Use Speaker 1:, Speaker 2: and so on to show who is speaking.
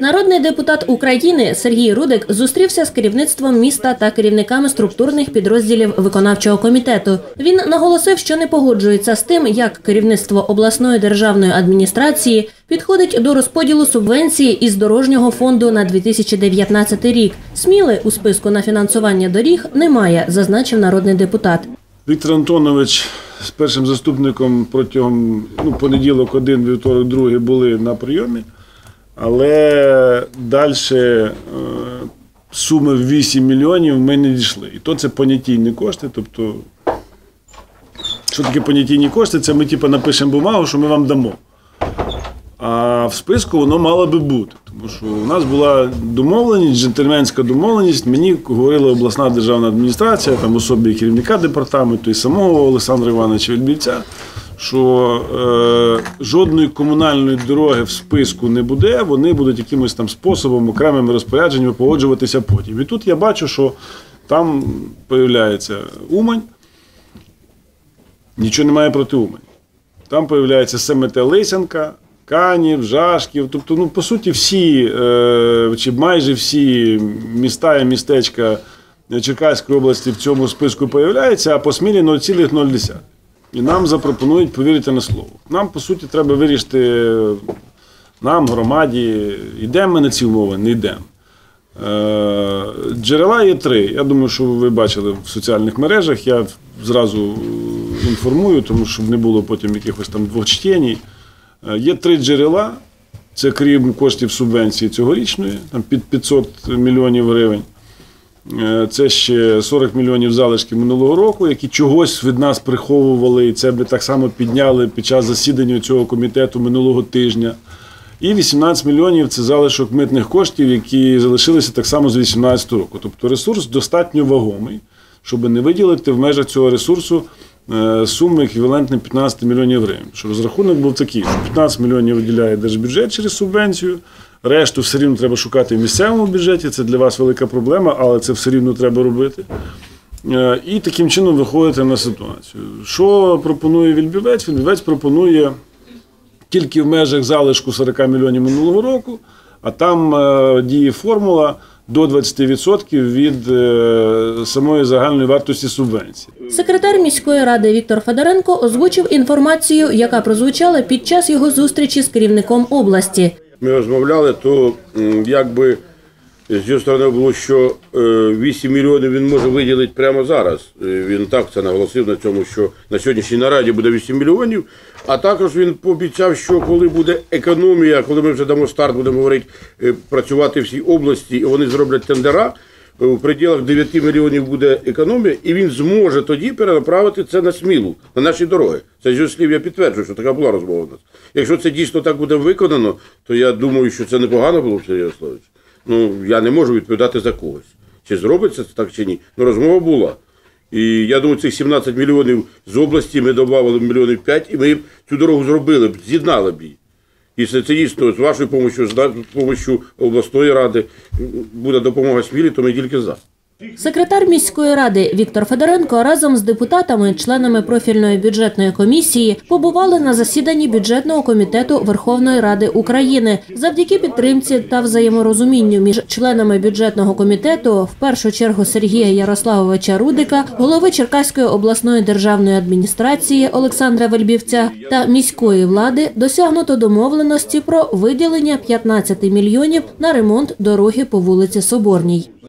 Speaker 1: Народний депутат України Сергій Рудик зустрівся з керівництвом міста та керівниками структурних підрозділів виконавчого комітету. Він наголосив, що не погоджується з тим, як керівництво обласної державної адміністрації підходить до розподілу субвенції із дорожнього фонду на 2019 рік. Сміли у списку на фінансування доріг немає, зазначив народний депутат.
Speaker 2: Віктор Антонович з першим заступником протягом ну, понеділок, один, вівторок, другий були на прийомі, але далі е, суми в 8 мільйонів ми не дійшли. І то це понятійні кошти. Тобто, що таке понятійні кошти? Це ми типу, напишемо бумагу, що ми вам дамо. А в списку воно мало би бути. Тому що у нас була домовленість, джентльменська домовленість. Мені говорила обласна державна адміністрація, там особі керівника департаменту і самого Олександра Івановича Відбільця, що е, жодної комунальної дороги в списку не буде, вони будуть якимось там способом, окремими розпорядженнями погоджуватися потім. І тут я бачу, що там з'являється Умань. Нічого немає проти Умані. Там появляється СМТ Лисянка, Канів, Жашків. Тобто, ну, по суті, всі, е, чи майже всі міста і містечка Черкаської області в цьому списку появляються, а по Смілі 0,0. І нам запропонують повірити на слово. Нам, по суті, треба вирішити нам, громаді, йдемо ми на ці умови, не йдемо. Е, Джерела є три. Я думаю, що ви бачили в соціальних мережах. Я зразу інформую, тому щоб не було потім якихось там двочтєній. Е, Є три джерела. Це крім коштів субвенції цьогорічної, там під 500 мільйонів гривень. Е, Це ще 40 мільйонів залишків минулого року, які чогось від нас приховували, і це би так само підняли під час засідання цього комітету минулого тижня. І 18 мільйонів це залишок митних коштів, які залишилися так само з 2018 року. Тобто ресурс достатньо вагомий, щоб не виділити в межах цього ресурсу е, суми еквівалентні 15 мільйонів гривень. Що розрахунок був такий, що 15 мільйонів виділяє держбюджет через субвенцію, решту все рівно треба шукати в місцевому бюджеті. Це для вас велика проблема, але це все рівно треба робити. Е, І таким чином виходити на ситуацію. Що пропонує Вільбівець? Вільбівець пропонує тільки в межах залишку 40 мільйонів минулого року, а там е, діє формула до 20% від е, самої загальної вартості субвенції.
Speaker 1: Секретар міської ради Віктор Федоренко озвучив інформацію, яка прозвучала під час його зустрічі з керівником області.
Speaker 3: Ми розмовляли, то якби з його сторони було, що е, 8 мільйонів він може виділити прямо зараз. Е, Він так це наголосив на цьому, що на сьогоднішній нараді буде 8 мільйонів. А також він пообіцяв, що коли буде економія, коли ми вже дамо старт, будемо говорити, е, працювати в всій області, і вони зроблять тендера. У пределах 9 мільйонів буде економія, і він зможе тоді перенаправити це на смілу, на наші дороги. Це його слів я підтверджую, що така була розмова у нас. Якщо це дійсно так буде виконано, то я думаю, що це непогано було б Сергій Ярославович. Ну, я не можу відповідати за когось. Чи зробиться це так чи ні. Ну, розмова була. І я думаю, цих 17 мільйонів з області ми додавали мільйонів 5, і ми б цю дорогу зробили б, з'єднали б її. Це це дійсно з вашою допомогою, з допомогою обласної ради буде допомога Смілі, то ми тільки за.
Speaker 1: Секретар міської ради Віктор Федоренко разом з депутатами, членами профільної бюджетної комісії, побували на засіданні бюджетного комітету Верховної Ради України. Завдяки підтримці та взаєморозумінню між членами бюджетного комітету, в першу чергу Сергія Ярославовича Рудика, голови Черкаської обласної державної адміністрації Олександра Вельбівця та міської влади досягнуто домовленості про виділення 15 мільйонів на ремонт дороги по вулиці Соборній.